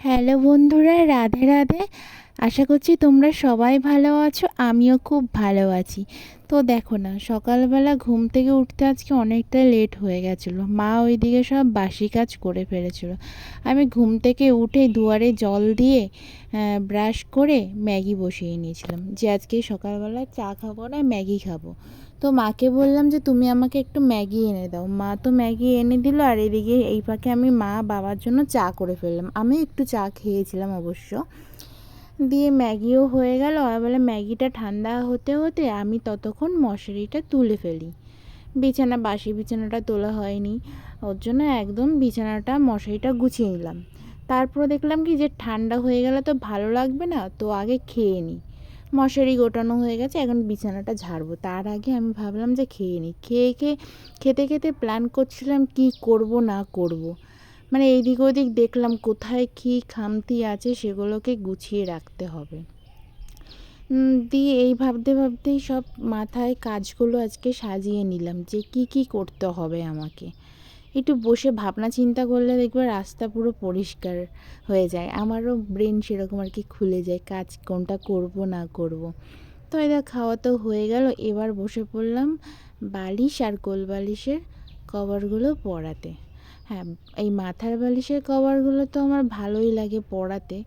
Hello বন্ধুরা রাধে রাধে। আশা করছি তোমরা সবাই ভালো আছো, আমিও খুব ভালো আছি। তো দেখো না, সকালবেলা ঘুম থেকে উঠতে আজকে অনেকটা লেট হয়ে গেছিল। মা ওইদিকে সব বাসি কাজ করে ফেলেছিলো। আমি ঘুম থেকে উঠে দুয়ারে জল দিয়ে ব্রাশ করে ম্যাগি বসিয়ে নিয়েছিলাম। যে আজকে সকালবেলা চা খাব না, ম্যাগি খাব। তো মাকে বললাম যে, তুমি আমাকে একটু ম্যাগি এনে দাও। মা তো ম্যাগি এনে দিল, আর এদিকে এই পাকে আমি মা বাবার জন্য চা করে ফেললাম। আমি একটু চা খেয়েছিলাম অবশ্য। দিয়ে ম্যাগিও হয়ে গেল। বলে ম্যাগিটা ঠান্ডা হতে হতে আমি ততক্ষণ মশারিটা তুলে ফেলি। বিছানা, বাসি বিছানাটা তোলা হয়নি। ওর জন্য একদম বিছানাটা, মশারিটা গুছিয়ে নিলাম। তারপর দেখলাম কি যে ঠান্ডা হয়ে গেলে তো ভালো লাগবে না, তো আগে খেয়ে নিই মশারি গোটানো হয়ে গেছে, এখন বিছানাটা ঝাড়বো। তার আগে আমি ভাবলাম যে খেয়ে নিই খেয়ে খেয়ে, খেতে খেতে প্ল্যান করছিলাম কি করব না করব। মানে এইদিক ওদিক দেখলাম কোথায় কী খামতি আছে সেগুলোকে গুছিয়ে রাখতে হবে। দিয়ে এই ভাবতে ভাবতেই সব মাথায় কাজগুলো আজকে সাজিয়ে নিলাম যে কি কি করতে হবে আমাকে। একটু বসে ভাবনা চিন্তা করলে দেখবে রাস্তা পুরো পরিষ্কার হয়ে যায়। আমারও ব্রেন সেরকম আর কি খুলে যায়, কাজ কোনটা করব না করব। তো এদের খাওয়া তো হয়ে গেল, এবার বসে পড়লাম বালিশ আর কোল বালিশের কভারগুলো পরাতে। হ্যাঁ এই মাথার বালিশের কভারগুলো তো আমার ভালোই লাগে পরাতে।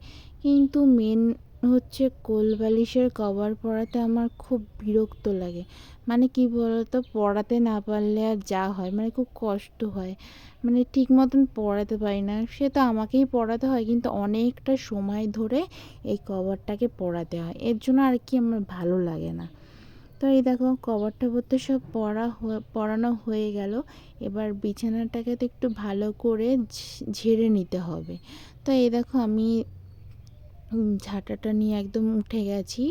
কিন্তু মেন হচ্ছে কোল বালিশের কভার পরাতে আমার খুব বিরক্ত লাগে। মানে কি বলতো পড়াতে না পারলে আর যা হয় মানে খুব কষ্ট হয়। মানে ঠিক মতন পড়াতে পারি না। সে তো আমাকেই পড়াতে হয়, কিন্তু অনেকটা সময় ধরে এই কভারটাকে পড়াতে হয়। এর জন্য আর কি আমার ভালো লাগে না। তো এই দেখো কভারটা তো সব পড়া পড়ানো হয়ে গেল। এবার বিছানাটাকে তো একটু ভালো করে ঝেড়ে নিতে হবে। তো এই দেখো আমি ঝাঁটাটা নিয়ে একদম উঠে গেছি।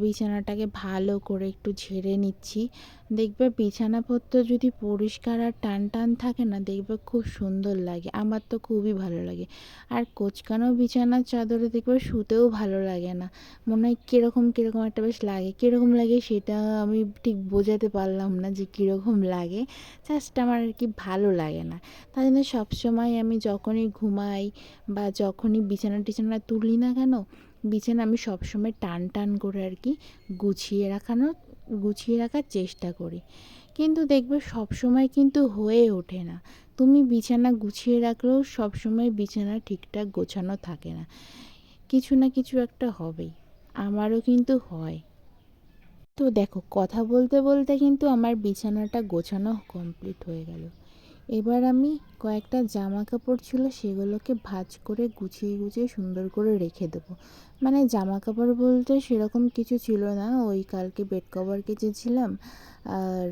বিছানাটাকে ভালো করে একটু ঝেড়ে নিচ্ছি। দেখবে বিছানাপত্র যদি পরিষ্কার আর টান টান থাকে না, দেখবে খুব সুন্দর লাগে। আমার তো খুবই ভালো লাগে। আর কোচকানো বিছানার চাদরে দেখবে শুতেও ভালো লাগে না। মনে হয় কীরকম কীরকম একটা বেশ লাগে। কীরকম লাগে সেটা আমি ঠিক বোঝাতে পারলাম না যে কীরকম লাগে। জাস্ট আমার আর কি ভালো লাগে না। তাই জন্য সবসময় আমি যখনই ঘুমাই বা যখনই বিছানা টিছানা তুলি না কেন, বিছানা আমি সবসময় টান টান করে আর কি গুছিয়ে রাখানো গুছিয়ে রাখার চেষ্টা করি। কিন্তু দেখবে সব সময় কিন্তু হয়ে ওঠে না। তুমি বিছানা গুছিয়ে রাখলেও সবসময় বিছানা ঠিকঠাক গোছানো থাকে না। কিছু না কিছু একটা হবেই। আমারও কিন্তু হয়। তো দেখো, কথা বলতে বলতে কিন্তু আমার বিছানাটা গোছানো কমপ্লিট হয়ে গেল। এবার আমি কয়েকটা জামা কাপড় ছিল সেগুলোকে ভাজ করে গুছিয়ে গুছিয়ে সুন্দর করে রেখে দেবো। মানে জামা কাপড় বলতে সেরকম কিছু ছিল না, ওই কালকে বেড কভার কেচেছিলাম, আর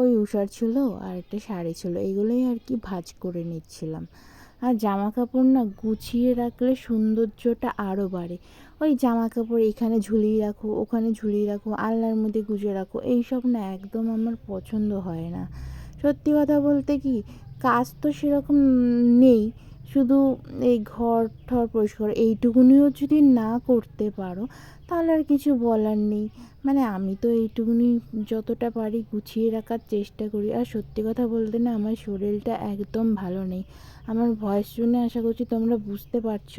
ওই উষার ছিল, আর একটা শাড়ি ছিল, এগুলোই আর কি ভাজ করে নিচ্ছিলাম। আর জামা কাপড় না গুছিয়ে রাখলে সৌন্দর্যটা আরও বাড়ে। ওই জামা কাপড় এখানে ঝুলিয়ে রাখো, ওখানে ঝুলিয়ে রাখো, আলনার মধ্যে গুছিয়ে রাখো, এইসব না একদম আমার পছন্দ হয় না। সত্যি কথা বলতে কি, কাজ তো সেরকম নেই। শুধু এই ঘর ঠর পরিষ্কার, এইটুকুনিও যদি না করতে পারো, তাহলে আর কিছু বলার নেই। মানে আমি তো এইটুকুনি যতটা পারি গুছিয়ে রাখার চেষ্টা করি। আর সত্যি কথা বলতে না, আমার শরীরটা একদম ভালো নেই। আমার ভয়েস শুনে আশা করছি তোমরা বুঝতে পারছ।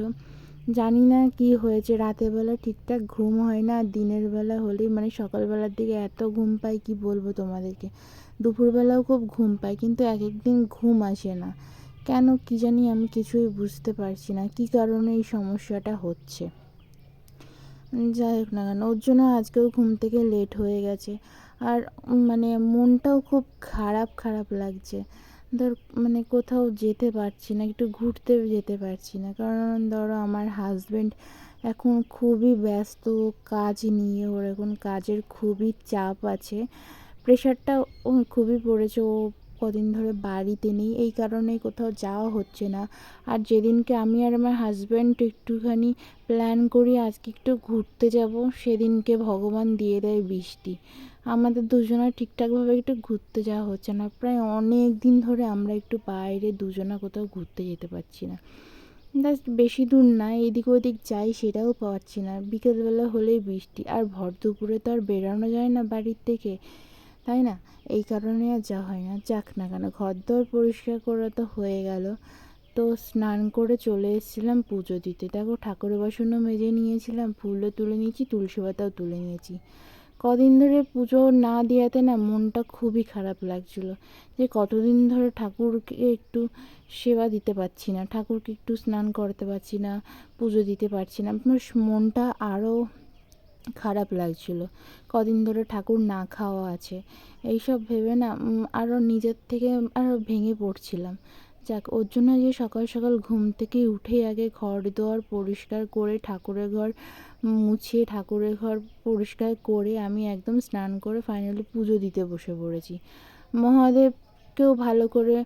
জানি না কি হয়েছে। রাতের বেলা ঠিকঠাক ঘুম হয় না, দিনের বেলা হলেই মানে সকালবেলার দিকে এত ঘুম পাই, কি বলব তোমাদেরকে? দুপুরবেলাও খুব ঘুম পাই, কিন্তু এক একদিন ঘুম আসে না। কেন কি জানি আমি কিছুই বুঝতে পারছি না, কি কারণে এই সমস্যাটা হচ্ছে? যাই হোক না কেন, ওর জন্য আজকেও ঘুম থেকে লেট হয়ে গেছে। আর মানে মনটাও খুব খারাপ খারাপ লাগছে। ধর মানে কোথাও যেতে পারছি না, একটু ঘুরতে যেতে পারছি না। কারণ ধরো আমার হাজব্যান্ড এখন খুবই ব্যস্ত, কাজ নিয়ে ওর এখন কাজের খুবই চাপ আছে। প্রেশারটা ও খুবই পড়েছে, ও কদিন ধরে বাড়িতে নেই, এই কারণে কোথাও যাওয়া হচ্ছে না। আর যেদিনকে আমি আর আমার হাজব্যান্ড একটুখানি প্ল্যান করি আজকে একটু ঘুরতে যাব, সেদিনকে ভগবান দিয়ে দেয় বৃষ্টি। আমাদের দুজনের ঠিকঠাকভাবে একটু ঘুরতে যাওয়া হচ্ছে না। প্রায় অনেক দিন ধরে আমরা একটু বাইরে দুজনা কোথাও ঘুরতে যেতে পারছি না। জাস্ট বেশি দূর না, এদিক ওদিক যাই সেটাও পাচ্ছি না। বিকেলবেলা হলেই বৃষ্টি, আর ভর দুপুরে তো আর বেরোনো যায় না বাড়ির থেকে। তাই না? এই কারণে আর যা হয় না। যাক না কেন ঘর দর পরিষ্কার করা তো হয়ে গেল। তো স্নান করে চলে এসেছিলাম পুজো দিতে। দেখো ঠাকুরের বাসনও মেজে নিয়েছিলাম, ফুলও তুলে নিয়েছি, তুলসী পাতাও তুলে নিয়েছি। কদিন ধরে পুজো না দেওয়াতে না মনটা খুবই খারাপ লাগছিল যে কতদিন ধরে ঠাকুরকে একটু সেবা দিতে পারছি না, ঠাকুরকে একটু স্নান করতে পারছি না, পুজো দিতে পারছি না আমার মনটা আরও খারাপ লাগছিল। কদিন ধরে ঠাকুর না খাওয়া আছে, এইসব ভেবে না আরও নিজের থেকে আরও ভেঙে পড়ছিলাম। যাক, ওর জন্য যে সকাল সকাল ঘুম থেকে উঠে আগে ঘর দোয়ার পরিষ্কার করে ঠাকুরের ঘর মুছিয়ে ঠাকুরের ঘর পরিষ্কার করে আমি একদম স্নান করে ফাইনালি পুজো দিতে বসে পড়েছি। মহাদেবকেও ভালো করে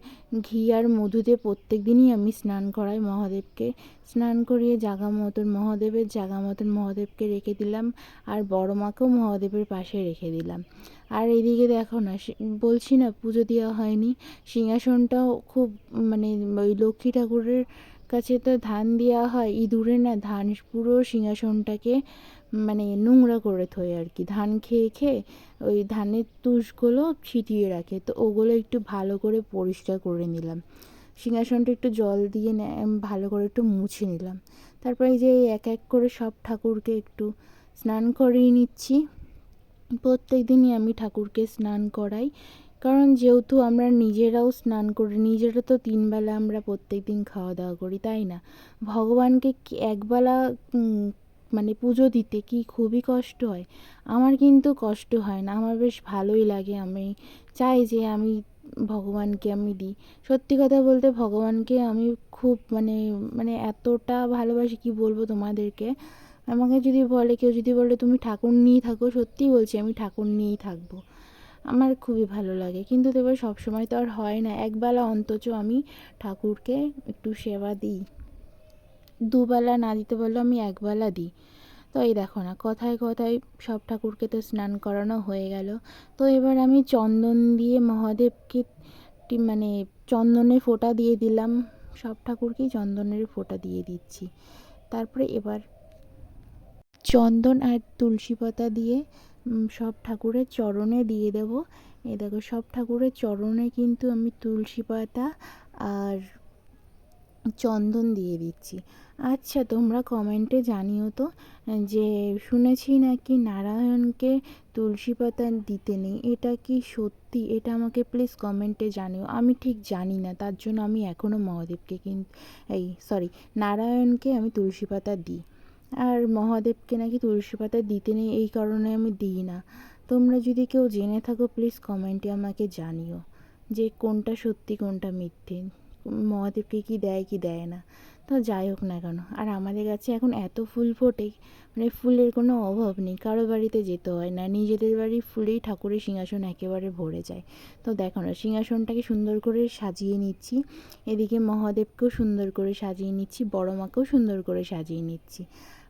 ঘি আর মধু দিয়ে প্রত্যেক দিনই আমি স্নান করাই মহাদেবকে। স্নান করিয়ে জাগা মতন মহাদেবের, জাগা মতন মহাদেবকে রেখে দিলাম আর বড় মাকেও মহাদেবের পাশে রেখে দিলাম। আর এদিকে দেখো না বলছি না পুজো দেওয়া হয়নি, সিংহাসনটাও খুব মানে ওই লক্ষ্মী ঠাকুরের কাছে তো ধান দেওয়া হয় ইঁদুরে না ধান পুরো সিংহাসনটাকে মানে নোংরা করে থয় আর কি। ধান খেয়ে খেয়ে ওই ধানের তুষগুলো ছিটিয়ে রাখে। তো ওগুলো একটু ভালো করে পরিষ্কার করে নিলাম। সিংহাসনটা একটু জল দিয়ে ভালো করে একটু মুছে নিলাম। তারপরে এই যে এক এক করে সব ঠাকুরকে একটু স্নান করিয়ে নিচ্ছি। প্রত্যেক দিনই আমি ঠাকুরকে স্নান করাই। কারণ যেহেতু আমরা নিজেরাও স্নান করি, নিজেরা তো তিনবেলা আমরা প্রত্যেক দিন খাওয়া দাওয়া করি, তাই না? ভগবানকে একবেলা মানে পুজো দিতে কি খুবই কষ্ট হয়? আমার কিন্তু কষ্ট হয় না, আমার বেশ ভালোই লাগে। আমি চাই যে আমি ভগবানকে আমি দিই। সত্যি কথা বলতে ভগবানকে আমি খুব মানে মানে এতটা ভালোবাসি, কি বলব তোমাদেরকে? আমাকে যদি বলে, কেউ যদি বলে, তুমি ঠাকুর নিয়েই থাকো, সত্যিই বলছি আমি ঠাকুর নিয়েই থাকব। আমার খুবই ভালো লাগে। কিন্তু তবে সবসময় তো আর হয় না। একবেলা অন্তত আমি ঠাকুরকে একটু সেবা দিই। দুবেলা না দিতে পারলেও আমি একবেলা দিই। তো এই দেখো না, কথায় কথায় সব ঠাকুরকে তো স্নান করানো হয়ে গেল। তো এবার আমি চন্দন দিয়ে মহাদেবকে মানে চন্দনের ফোঁটা দিয়ে দিলাম। সব ঠাকুরকেই চন্দনের ফোঁটা দিয়ে দিচ্ছি। তারপরে এবার চন্দন আর তুলসী পাতা দিয়ে সব ঠাকুরের চরণে দিয়ে দেব। এই দেখো, সব ঠাকুরের চরণে কিন্তু আমি তুলসী পাতা আর চন্দন দিয়ে দিচ্ছি। আচ্ছা তোমরা কমেন্টে জানিও তো, যে শুনেছি নাকি নারায়ণকে তুলসী পাতা দিতে নেই। এটা কি সত্যি? এটা আমাকে প্লিজ কমেন্টে জানিও। আমি ঠিক জানি না, তার জন্য আমি এখনও মহাদেবকে কিন্তু এই সরি নারায়ণকে আমি তুলসী পাতা দিই। আর মহাদেবকে নাকি তুলসী পাতা দিতে নেই, এই কারণে আমি দিই না। তোমরা যদি কেউ জেনে থাকো প্লিজ কমেন্টে আমাকে জানিও যে কোনটা সত্যি, কোনটা মিথ্যে। মহাদেবকে কি দেয় কি দেয় না। তো যাই হোক না কেন, আর আমাদের কাছে এখন এত ফুল ফোটে মানে ফুলের কোনো অভাব নেই, কারও বাড়িতে যেতে হয় না, নিজেদের বাড়ি ফুলেই ঠাকুরের সিংহাসন একেবারে ভরে যায়। তো দেখো না, সিংহাসনটাকে সুন্দর করে সাজিয়ে নিচ্ছি, এদিকে মহাদেবকেও সুন্দর করে সাজিয়ে নিচ্ছি, বড় মাকেও সুন্দর করে সাজিয়ে নিচ্ছি।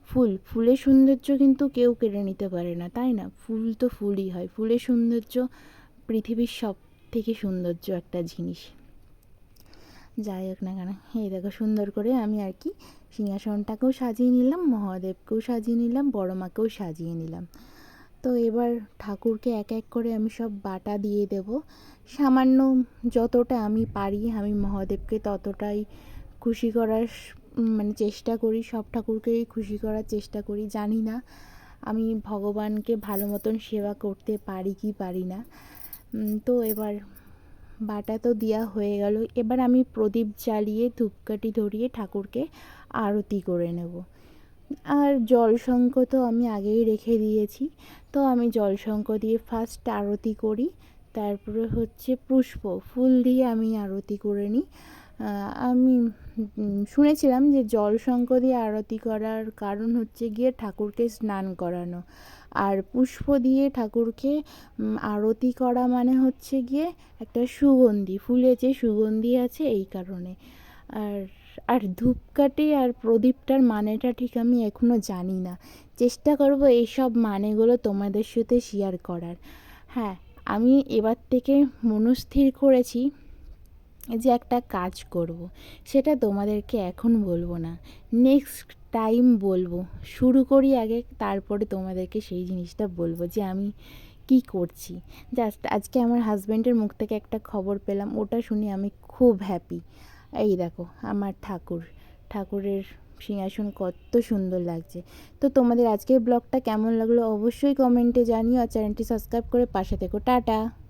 ফুল, ফুলের সৌন্দর্য কিন্তু কেউ কেড়ে নিতে পারে না, তাই না? ফুল তো ফুলই হয়, ফুলের সৌন্দর্য পৃথিবীর সব থেকে সৌন্দর্য একটা জিনিস। যাই হোক না কেন, এই দেখো সুন্দর করে আমি আর কি সিংহাসনটাকেও সাজিয়ে নিলাম, মহাদেবকেও সাজিয়ে নিলাম, বড় মাকেও সাজিয়ে নিলাম। তো এবার ঠাকুরকে এক এক করে আমি সব বাটা দিয়ে দেব। সামান্য যতটা আমি পারি আমি মহাদেবকে ততটাই খুশি করার মানে চেষ্টা করি, সব ঠাকুরকেই খুশি করার চেষ্টা করি, জানি না আমি ভগবানকে ভালো মতন সেবা করতে পারি কি পারি না। তো এবার বাটা তো দেওয়া হয়ে গেল, এবার আমি প্রদীপ জ্বালিয়ে ধূপকাঠি ধরিয়ে ঠাকুরকে আরতি করে নেব। আর জলশঙ্খ তো আমি আগেই রেখে দিয়েছি, তো আমি জলশঙ্খ দিয়ে ফার্স্ট আরতি করি তারপরে হচ্ছে পুষ্প, ফুল দিয়ে আমি আরতি করে নিই। আমি শুনেছিলাম যে জলশঙ্খ দিয়ে আরতি করার কারণ হচ্ছে গিয়ে ঠাকুরকে স্নান করানো। আর পুষ্প দিয়ে ঠাকুরকে আরতি করা মানে হচ্ছে গিয়ে একটা সুগন্ধি ফুলে যে সুগন্ধি আছে এই কারণে। আর আর ধূপকাঠি আর প্রদীপটার মানেটা ঠিক আমি এখনও জানি না। চেষ্টা করব এইসব মানেগুলো তোমাদের সাথে শেয়ার করার। হ্যাঁ আমি এবার থেকে মনস্থির করেছি যে একটা কাজ করব। সেটা তোমাদেরকে এখন বলব না। নেক্সট টাইম বলব। শুরু করি আগে, তারপরে তোমাদেরকে সেই জিনিসটা বলব যে আমি কি করছি। জাস্ট আজকে আমার হাজব্যান্ডের মুখ থেকে একটা খবর পেলাম। ওটা শুনে আমি খুব হ্যাপি এই দেখো, আমার ঠাকুর। ঠাকুরের সিংহাসন কত সুন্দর লাগছে। তো তোমাদের আজকের ব্লগটা কেমন লাগল অবশ্যই কমেন্টে জানিও আর চ্যানেলটি সাবস্ক্রাইব করে পাশে থেকো। টাটা!